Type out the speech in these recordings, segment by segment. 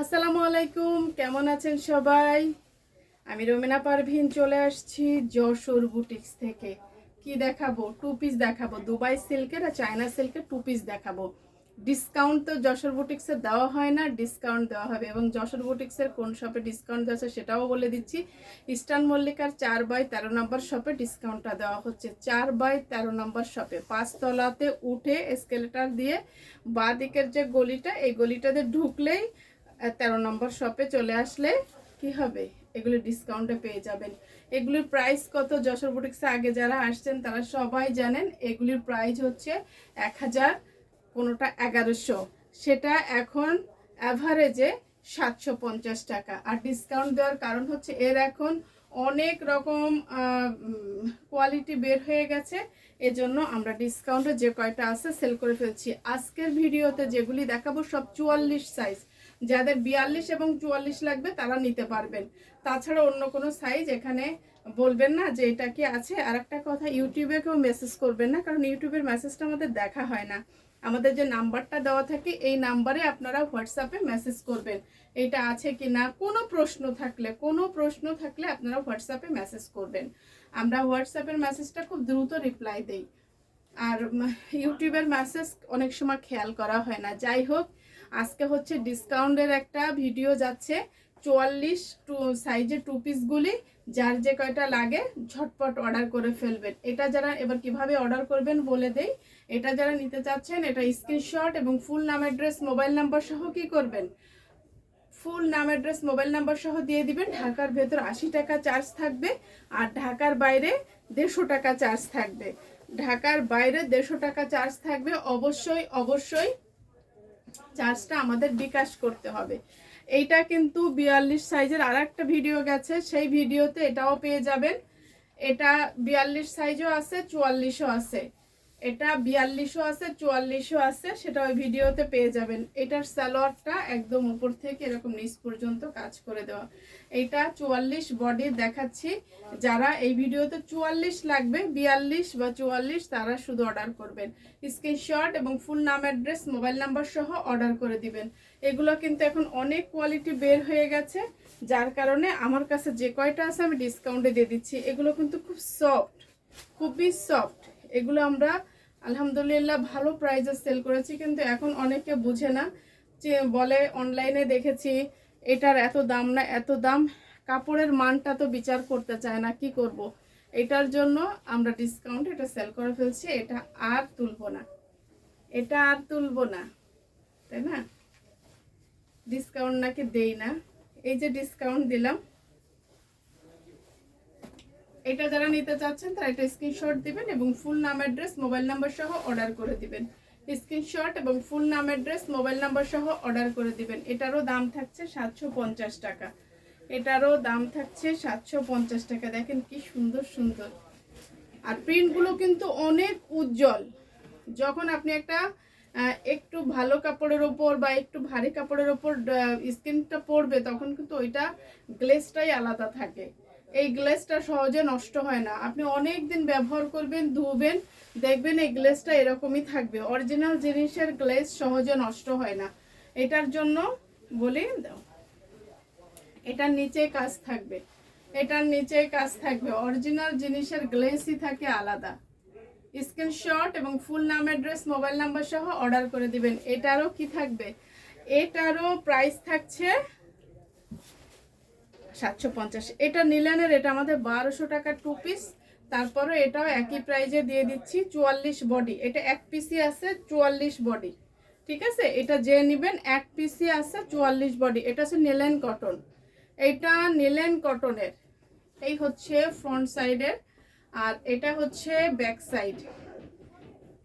আসসালামু আলাইকুম, কেমন আছেন সবাই? আমি রোমেনা পারভিন চলে আসছি যশোর বুটিক্স থেকে। কি দেখাবো? টু পিস দেখাবো। দুবাই সিল্কের আর চায়না সিল্কের টু পিস দেখাবো। ডিসকাউন্ট তো যশোর বুটিক্সে দেওয়া হয় না ডিসকাউন্ট দেওয়া হবে। এবং যশোর বুটিক্সের কোন শপে ডিসকাউন্ট দেওয়া আছে সেটাও বলে দিচ্ছি। ইস্টার্ন মল্লিকার চার বাই তেরো নম্বর শপে ডিসকাউন্টটা দেওয়া হচ্ছে। চার বাই তেরো নম্বর শপে পাঁচতলাতে উঠে এসকেলেটার দিয়ে বাঁ দিকের যে গলিটা, এই গলিটাতে ঢুকলেই তেরো নম্বর শপে চলে আসলে কি হবে? এগুলো ডিসকাউন্টে পেয়ে যাবেন। এগুলির প্রাইস কত? যশোর বুটিক্সে আগে যারা আসছেন, তারা সবাই জানেন এগুলির প্রাইস হচ্ছে এক হাজার কোনোটা এগারোশো। সেটা এখন অ্যাভারেজে সাতশো পঞ্চাশ টাকা। আর ডিসকাউন্ট দেওয়ার কারণ হচ্ছে এর এখন অনেক রকম কোয়ালিটি বের হয়ে গেছে। এজন্য আমরা ডিসকাউন্টে যে কয়টা আছে সেল করে ফেলছি। আজকের ভিডিওতে যেগুলি দেখাবো সব চুয়াল্লিশ সাইজ যাদের বিয়াল্লিশ এবং চুয়াল্লিশ লাগবে তারা নিতে পারবেন। তাছাড়া অন্য কোনো সাইজ এখানে বলবেন না যে এটা কি আছে। আর একটা কথা, ইউটিউবে কেউ মেসেজ করবেন না, কারণ ইউটিউবের মেসেজটা আমাদের দেখা হয় না। আমাদের যে নাম্বারটা দেওয়া থাকে, এই নাম্বারে আপনারা হোয়াটসঅ্যাপে মেসেজ করবেন। এটা আছে কি না, কোনো প্রশ্ন থাকলে, কোনো প্রশ্ন থাকলে আপনারা হোয়াটসঅ্যাপে মেসেজ করবেন। আমরা হোয়াটসঅ্যাপের মেসেজটা খুব দ্রুত রিপ্লাই দেই। আর ইউটিউবের মেসেজ অনেক সময় খেয়াল করা হয় না। যাই হোক আজকে হচ্ছে ডিসকাউন্টের একটা ভিডিও যাচ্ছে, চুয়াল্লিশ টু সাইজের টু পিসগুলি যার যে কয়টা লাগে ঝটপট অর্ডার করে ফেলবেন। এটা যারা এবার কীভাবে অর্ডার করবেন বলে দেই, এটা যারা নিতে চাচ্ছেন, এটা স্ক্রিনশট এবং ফুল নাম অ্যাড্রেস মোবাইল নাম্বার সহ কি করবেন? ফুল নাম অ্যাড্রেস মোবাইল নাম্বার সহ দিয়ে দিবেন। ঢাকার ভেতর আশি টাকা চার্জ থাকবে আর ঢাকার বাইরে দেড়শো টাকা চার্জ থাকবে। ঢাকার বাইরে দেড়শো টাকা চার্জ থাকবে। অবশ্যই অবশ্যই চার্জটা আমাদের বিকাশ করতে হবে। এইটা কিন্তু বিয়াল্লিশ সাইজের আর একটা ভিডিও গেছে, সেই ভিডিওতে এটাও পেয়ে যাবেন। এটা বিয়াল্লিশ সাইজও আছে, চুয়াল্লিশও আছে। এটা বিয়াল্লিশও আছে, চুয়াল্লিশও আছে, সেটা ওই ভিডিওতে পেয়ে যাবেন। এটার স্যালোয়ারটা একদম উপর থেকে এরকম নিচ পর্যন্ত কাজ করে দেওয়া। এটা চুয়াল্লিশ বডি দেখাচ্ছি। যারা এই ভিডিওতে চুয়াল্লিশ লাগবে, বিয়াল্লিশ বা চুয়াল্লিশ, তারা শুধু অর্ডার করবেন। স্ক্রিনশট এবং ফুল নাম অ্যাড্রেস মোবাইল নাম্বার সহ অর্ডার করে দিবেন। এগুলো কিন্তু এখন অনেক কোয়ালিটি বের হয়ে গেছে। যার কারণে আমার কাছে যে কয়টা আছে আমি ডিসকাউন্টে দিয়ে দিচ্ছি। এগুলো কিন্তু খুব সফট খুবই সফট এগুলো আমরা, আলহামদুলিল্লাহ ভালো প্রাইজে সেল করেছি, কিন্তু এখন অনেকে বুঝে না যে বলে অনলাইনে দেখেছি, এটার এত দাম না, এত দাম, কাপড়ের মানটা তো বিচার করতে চায় না, কি করব। এটার জন্য আমরা ডিসকাউন্ট এটা সেল করে ফেলছি, এটা আর তুলব না। এটা আর তুলব না, তাই না? ডিসকাউন্ট নাকি দেই না। এই যে ডিসকাউন্ট দিলাম এটা যারা নিতে চাচ্ছেন, তারা এটা স্ক্রিনশট দিবেন এবং ফুল নাম অ্যাড্রেস মোবাইল নাম্বার সহ অর্ডার করে দিবেন। স্ক্রিনশট এবং ফুল নাম অ্যাড্রেস মোবাইল নাম্বার সহ অর্ডার করে দিবেন। এটারও দাম থাকছে সাতশো পঞ্চাশ টাকা। এটারও দাম থাকছে সাতশো পঞ্চাশ টাকা। দেখেন কি সুন্দর সুন্দর। আর প্রিন্টগুলো কিন্তু অনেক উজ্জ্বল। যখন আপনি একটা একটু ভালো কাপড়ের ওপর বা একটু ভারী কাপড়ের ওপর স্কিনটা পড়বে তখন কিন্তু ওইটা গ্লেসটাই আলাদা থাকে। এই গ্লেসটা সহজে নষ্ট হয় না। আপনি অনেক দিন ব্যবহার করবেন, ধুবেন, দেখবেন এই গ্লেসটা এরকমই থাকবে। অরিজিনাল জিনিসের গ্লেস সহজে নষ্ট হয় না। এটার জন্য বলি, এটার নিচে কাজ থাকবে। এটার নিচে কাজ থাকবে। অরিজিনাল জিনিসের গ্লেসই থাকে আলাদা। স্ক্রিনশট এবং ফুল নাম অ্যাড্রেস মোবাইল নাম্বার সহ অর্ডার করে দিবেন। এটারও কি থাকবে? এটারও প্রাইস থাকছে সাতশো পঞ্চাশ। এটা নিলেনের, এটা আমাদের বারোশো টাকা টু পিস তারপরে এটাও একই প্রাইজে দিয়ে দিচ্ছি, চুয়াল্লিশ বডি এটা এক পিসি আছে, চুয়াল্লিশ বডি ঠিক আছে? এটা যে নেবেন, এক পিসি আছে, চুয়াল্লিশ বডি এটা হচ্ছে নিলেন কটন এটা নিলেন কটনের এই হচ্ছে ফ্রন্ট সাইডের আর এটা হচ্ছে ব্যাক সাইড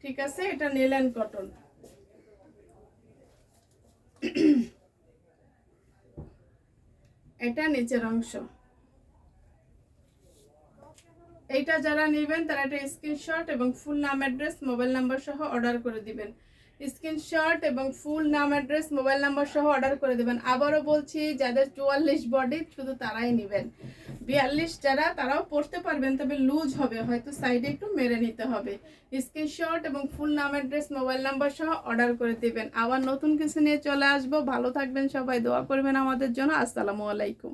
ঠিক আছে? এটা নিলেন কটন এটা নিচের অংশ। এটা যারা নেবেন তারা এটা স্ক্রিনশট এবং ফুল নাম অ্যাড্রেস মোবাইল নাম্বার সহ অর্ডার করে দিবেন। স্ক্রিনশট এবং ফুল নাম, অ্যাড্রেস, মোবাইল নাম্বার সহ অর্ডার করে দেবেন। আবারও বলছি, যাদের চুয়াল্লিশ বডি শুধু তারাই নেবেন। বিয়াল্লিশ যারা, তারাও পড়তে পারবেন, তবে লুজ হবে, হয়তো সাইডে একটু মেরে নিতে হবে। স্ক্রিনশট এবং ফুল নাম, অ্যাড্রেস, মোবাইল নাম্বার সহ অর্ডার করে দেবেন। আবার নতুন কিছু নিয়ে চলে আসব। ভালো থাকবেন সবাই, দোয়া করবেন আমাদের জন্য। আসসালামু আলাইকুম।